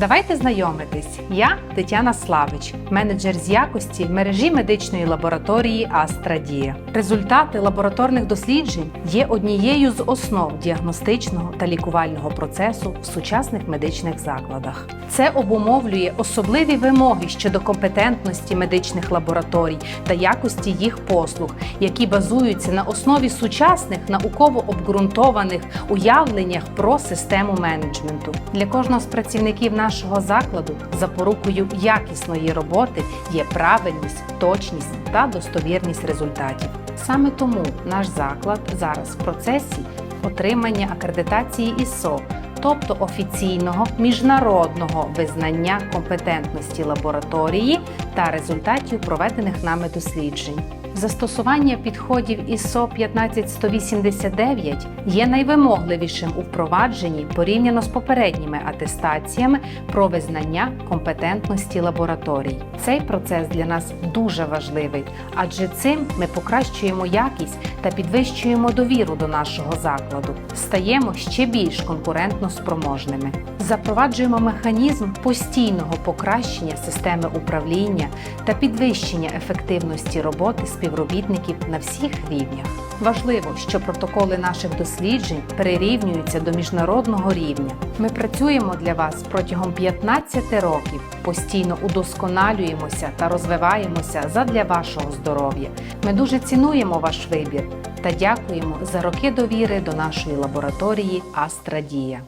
Давайте знайомитись. Я Тетяна Славич, менеджер з якості мережі медичної лабораторії Астрадія. Результати лабораторних досліджень є однією з основ діагностичного та лікувального процесу в сучасних медичних закладах. Це обумовлює особливі вимоги щодо компетентності медичних лабораторій та якості їх послуг, які базуються на основі сучасних науково обґрунтованих уявленнях про систему менеджменту. Для кожного з працівників нашого закладу запорукою якісної роботи є правильність, точність та достовірність результатів. Саме тому наш заклад зараз в процесі отримання акредитації ISO, тобто офіційного міжнародного визнання компетентності лабораторії та результатів проведених нами досліджень. Застосування підходів ISO 15189 є найвимогливішим у впровадженні порівняно з попередніми атестаціями про визнання компетентності лабораторій. Цей процес для нас дуже важливий, адже цим ми покращуємо якість та підвищуємо довіру до нашого закладу, стаємо ще більш конкурентно спроможними. Запроваджуємо механізм постійного покращення системи управління та підвищення ефективності роботи співробітників на всіх рівнях. Важливо, що протоколи наших досліджень перерівнюються до міжнародного рівня. Ми працюємо для вас протягом 15 років, постійно удосконалюємося та розвиваємося задля вашого здоров'я. Ми дуже цінуємо ваш вибір та дякуємо за роки довіри до нашої лабораторії Астрадія.